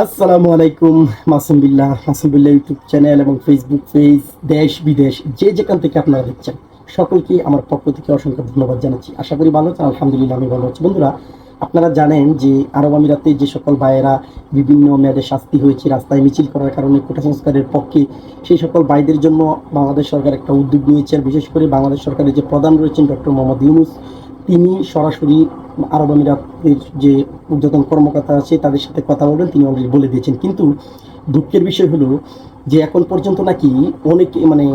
আসসালামু আলাইকুম, Masum Billah Masum Billah YouTube channel এবং ফেসবুক পেজ দেশ, বিদেশ, যে যেখান থেকে আপনারা দেখছেন, সকলকে আমার পক্ষ থেকে অসংখ্য ধন্যবাদ জানাচ্ছি। আশা করি ভালো আছেন, আলহামদুলিল্লাহ আমি ভালো আছি। বন্ধুরা, আপনারা জানেন যে আরব আমিরাতে যে সকল ভাইয়েরা বিভিন্ন মেয়াদে শাস্তি হয়েছে, রাস্তায় মিছিল করার কারণে কোটা সংস্কারের পক্ষে, সেই সকল ভাইদের জন্য বাংলাদেশ সরকার একটা উদ্যোগ নিয়েছে। আর বিশেষ করে বাংলাদেশ সরকারের যে প্রধান রয়েছেন ডক্টর মোহাম্মদ ইউনুস তিনি সরাসরি আরব আমিরাতের যে ঊর্ধ্বতন কর্মকর্তা আছে, তাদের সাথে কথা বলবেন, তিনি অলরেডি বলে দিয়েছেন। কিন্তু দুঃখের বিষয় হলো যে এখন পর্যন্ত নাকি অনেকে মানে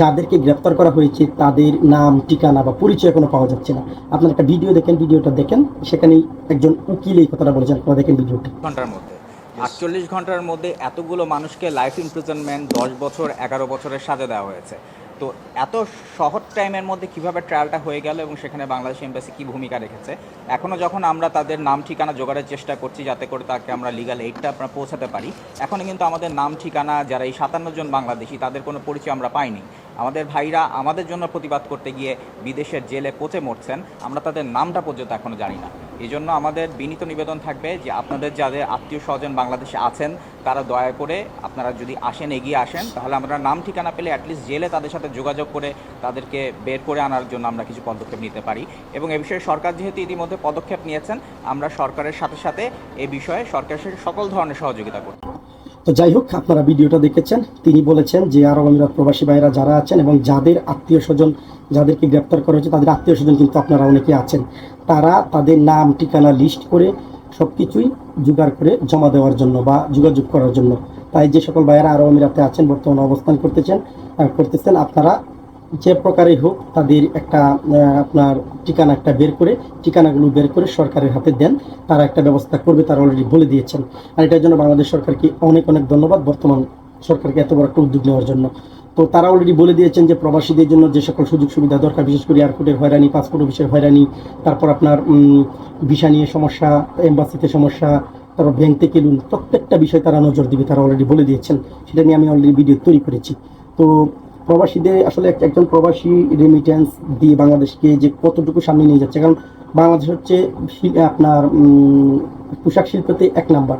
যাদেরকে গ্রেপ্তার করা হয়েছে, তাদের নাম, ঠিকানা বা পরিচয় এখনও পাওয়া যাচ্ছে না। আপনার একটা ভিডিও দেখেন, ভিডিওটা দেখেন, সেখানেই একজন উকিল এই কথাটা বলেছেন, আপনারা দেখেন ভিডিওটা। ঘণ্টার মধ্যে। আটচল্লিশ ঘণ্টার মধ্যে এতগুলো মানুষকে লাইফ ইমপ্রিজনমেন্ট দশ বছর, এগারো বছরের সাজা দেওয়া হয়েছে। তো এত শহর টাইমের মধ্যে কীভাবে ট্রায়ালটা হয়ে গেল এবং সেখানে বাংলাদেশ এম্বাসি কী ভূমিকা রেখেছে? এখনও যখন আমরা তাদের নাম, ঠিকানা জোগাড়ের চেষ্টা করছি যাতে করে তাকে আমরা লিগাল এইডটা আমরা পৌঁছাতে পারি এখনও কিন্তু আমাদের নাম, ঠিকানা, যারা এই সাতান্ন জন বাংলাদেশি, তাদের কোনো পরিচয় আমরা পাইনি। আমাদের ভাইরা আমাদের জন্য প্রতিবাদ করতে গিয়ে বিদেশের জেলে পচে মরছেন, আমরা তাদের নামটা পর্যন্ত এখনও জানি না। এই জন্য আমাদের বিনীত নিবেদন থাকবে যে আপনাদের যাদের আত্মীয় স্বজন বাংলাদেশে আছেন, তারা দয়া করে আপনারা যদি আসেন, এগিয়ে আসেন, তাহলে আমরা নাম ঠিকানা পেলে অ্যাটলিস্ট জেলে তাদের সাথে যোগাযোগ করে তাদেরকে বের করে আনার জন্য আমরা কিছু পদক্ষেপ নিতে পারি। এবং এ বিষয়ে সরকার যেহেতু ইতিমধ্যে পদক্ষেপ নিয়েছেন, আমরা সরকারের সাথে সাথে এ বিষয়ে সরকারের সকল ধরনের সহযোগিতা করব। তো যাই হোক, আপনারা ভিডিওটা দেখেছেন। তিনি বলেছেন যে আরব আমিরাত প্রবাসী ভাইরা যারা আছেন এবং যাদের আত্মীয় স্বজন যাদেরকে গ্রেপ্তার করা হয়েছে, তাদের আত্মীয় স্বজন কিন্তু আপনারা অনেকে আছেন। তারা তাদের নাম, ঠিকানা লিস্ট করে সব কিছুই জোগাড় করে জমা দেওয়ার জন্য বা যোগাযোগ করার জন্য। তাই যে সকল ভাইয়েরা আরব আমিরাতে আছেন, বর্তমানে অবস্থান করতেছেন করতেছেন, আপনারা যে প্রকারে হোক তাদের একটা আপনার ঠিকানা একটা বের করে, ঠিকানাগুলো বের করে সরকারের হাতে দেন, তারা একটা ব্যবস্থা করবে, তারা অলরেডি বলে দিয়েছেন। আর এটার জন্য বাংলাদেশ সরকারকে অনেক অনেক ধন্যবাদ, বর্তমান সরকারকে এত বড় একটা উদ্যোগ নেওয়ার জন্য। তো তারা অলরেডি বলে দিয়েছেন যে প্রবাসীদের জন্য যে সকল সুযোগ সুবিধা দরকার, বিশেষ করে এয়ারপোর্টের হয়রানি পাসপোর্ট অফিসের হয়রানি, তারপর আপনার ভিসা নিয়ে সমস্যা এম্বাসিতে সমস্যা, তারপর ব্যাংক থেকে লোন প্রত্যেকটা বিষয় তারা নজর দিবে, তারা অলরেডি বলে দিয়েছেন। সেটা নিয়ে আমি অলরেডি ভিডিও তৈরি করেছি। তো প্রবাসীদের আসলে এক- একজন প্রবাসী রেমিটেন্স দিয়ে বাংলাদেশকে যে কতটুকু সামনে নিয়ে যাচ্ছে, কারণ বাংলাদেশ হচ্ছে আপনার পোশাক শিল্পতে এক নাম্বার।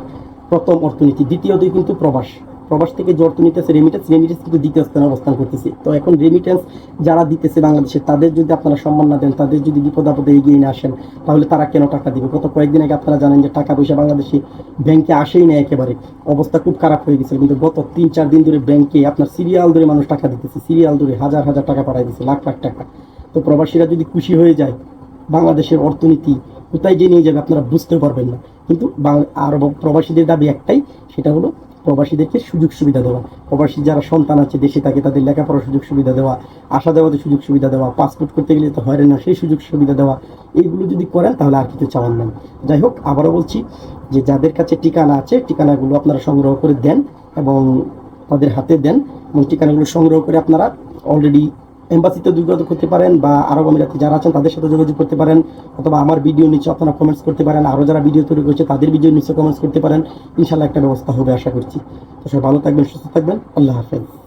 প্রথম অর্থনীতি, দ্বিতীয়ত কিন্তু প্রবাস। প্রবাস থেকে যে অর্থনীতি আছে রেমিটেন্স রেমিটেন্স কিন্তু দ্বিতীয় স্থানে অবস্থান করতেছে। তো এখন রেমিটেন্স যারা দিতেছে বাংলাদেশে, তাদের যদি আপনারা সম্মান না দেন, তাদের যদি বিপদ আপদে এগিয়ে না আসেন, তাহলে তারা কেন টাকা দিবে? গত কয়েকদিন আগে আপনারা জানেন যে টাকা পয়সা বাংলাদেশে ব্যাংকে আসেই না একেবারে। অবস্থা খুব খারাপ হয়ে গেছিল কিন্তু গত তিন চার দিন ধরে ব্যাংকে আপনার সিরিয়াল ধরে মানুষ টাকা দিতেছে সিরিয়াল ধরে হাজার হাজার টাকা পাঠাই দিচ্ছে লাখ লাখ টাকা। তো প্রবাসীরা যদি খুশি হয়ে যায়, বাংলাদেশের অর্থনীতি কোথায় যে নিয়ে যাবে আপনারা বুঝতে পারবেন না। কিন্তু আর প্রবাসীদের দাবি একটাই, সেটা হলো প্রবাসীদেরকে সুযোগ সুবিধা দেওয়া। প্রবাসী যারা সন্তান আছে, দেশে থাকে, তাদের লেখাপড়ার সুযোগ সুবিধা দেওয়া আসা যাওয়াতে সুযোগ সুবিধা দেওয়া পাসপোর্ট করতে গেলে তো হয় না, সেই সুযোগ সুবিধা দেওয়া, এইগুলো যদি করেন তাহলে আর কিছু চাওয়ার নেই। যাই হোক, আবারও বলছি যে যাদের কাছে ঠিকানা আছে, ঠিকানাগুলো আপনারা সংগ্রহ করে দেন এবং তাদের হাতে দেন এবং ঠিকানাগুলো সংগ্রহ করে আপনারা অলরেডি এম্বাসিতে যোগাযোগ করতে পারেন বা আরব আমিরাতে যারা আছেন, তাদের সাথে যোগাযোগ করতে পারেন, অথবা আমার ভিডিও নিচে আপনারা কমেন্টস করতে পারেন, আরও যারা ভিডিও তৈরি করছে, তাদের ভিডিও নিচে কমেন্টস করতে পারেন। ইনশাল্লাহ একটা ব্যবস্থা হবে, আশা করছি। তো সবাই ভালো থাকবেন, সুস্থ থাকবেন। আল্লাহ হাফেজ।